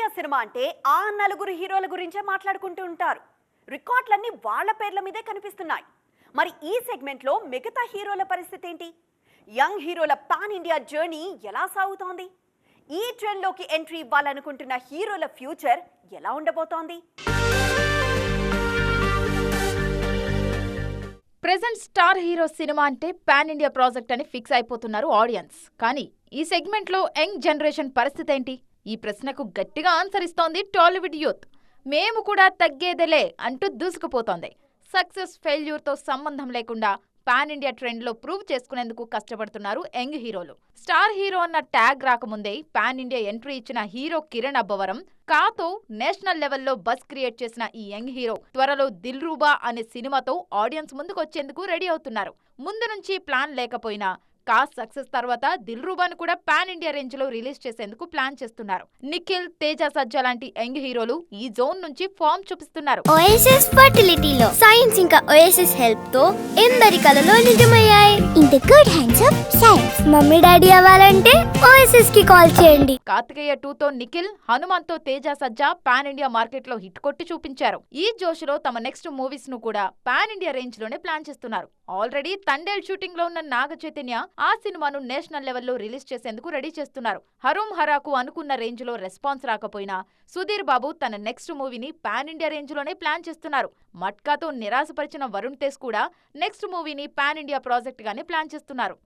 India cinema అంటే ఆ నలుగురు హీరోల గురించే మాట్లాడుకుంటూ ఉంటారు. రికార్డులన్నీ వాళ్ళ పేర్ల మీదే కనిపిస్తున్నాయి. మరి ఈ సెగ్మెంట్లో మిగతా హీరోల పరిస్థితి ఏంటి? యంగ్ హీరోల పాన్ ఇండియా జర్నీ ఎలా సాగుతోంది? ఈ ట్రెండ్లోకి ఎంట్రీ ఇవ్వాలనుకుంటున్న హీరోల ఫ్యూచర్ ఎలా ఉండబోతోంది? ప్రెసెంట్ స్టార్ హీరో సినిమా అంటే పాన్ ఇండియా ప్రాజెక్ట్ అని ఫిక్స్ అయిపోతున్నారు ఆడియన్స్. కానీ ఈ సెగ్మెంట్లో యంగ్ జనరేషన్ పరిస్థితి ఏంటి? ఈ ప్రశ్నకు గట్టిగా ఆన్సర్ ఇస్తోంది టాలీవుడ్ యూత్ మేము కూడా తగ్గేదేలే అంటూ దూసుకుపోతోంది. సక్సెస్ ఫెయిల్యూర్తో సంబంధం లేకుండా పాన్ ఇండియా ట్రెండ్లో ప్రూవ్ చేసుకునేందుకు కష్టపడుతున్నారు యంగ్ హీరోలు. స్టార్ హీరో అన్న ట్యాగ్ రాకముందే పాన్ ఇండియా ఎంట్రీ ఇచ్చిన హీరో కిరణ్ అబ్బవరం కాతో నేషనల్ లెవెల్లో బస్ క్రియేట్ చేసిన ఈ యంగ్ హీరో త్వరలో దిల్రూబా అనే సినిమాతో ఆడియన్స్ ముందుకు వచ్చేందుకు రెడీ అవుతున్నారు. ముందు నుంచి ప్లాన్ లేకపోయినా కాస్ట్ సక్సెస్ తర్వాత దిల్ రూబాను కూడా పాన్ ఇండియా రేంజ్లో రిలీజ్ చేసేందుకు ప్లాన్ చేస్తున్నారు. నిఖిల్ తేజ సజ్జ లాంటి యంగ్ హీరోలు ఈ జోన్ నుంచి ఫామ్ చూపిస్తున్నారు. ఓఎస్ఎస్ ఫర్టిలిటీలో సైన్స్ ఇంకా ఓఎస్ఎస్ హెల్ప్తో ఎందరి కలలో నిజమయ్యాయి? In the good hands of science mummy daddy అవ్వాలంటే ఓఎస్ఎస్కి కాల్ చేయండి. కార్తికేయ టూతో నిఖిల్ హనుమాన్తో తేజ సజ్జా పాన్ ఇండియా మార్కెట్లో హిట్ కొట్టి చూపించారు. ఈ జోష్లో తమ నెక్స్ట్ మూవీస్ను కూడా పాన్ ఇండియా రేంజ్లోనే ప్లాన్ చేస్తున్నారు. ఆల్రెడీ తండేల్ షూటింగ్లో ఉన్న నాగ చైతన్య ఆ సినిమాను నేషనల్ లెవెల్లో రిలీజ్ చేసేందుకు రెడీ చేస్తున్నారు. హరూమ్ హరాకు అనుకున్న రేంజ్లో రెస్పాన్స్ రాకపోయినా సుధీర్ బాబు తన నెక్స్ట్ మూవీని పాన్ ఇండియా రేంజ్లోనే ప్లాన్ చేస్తున్నారు. మట్కాతో నిరాశపరిచిన వరుణ్ తేజ్ కూడా నెక్స్ట్ మూవీని పాన్ ఇండియా ప్రాజెక్ట్ గానే ప్లాన్ చేస్తున్నారు.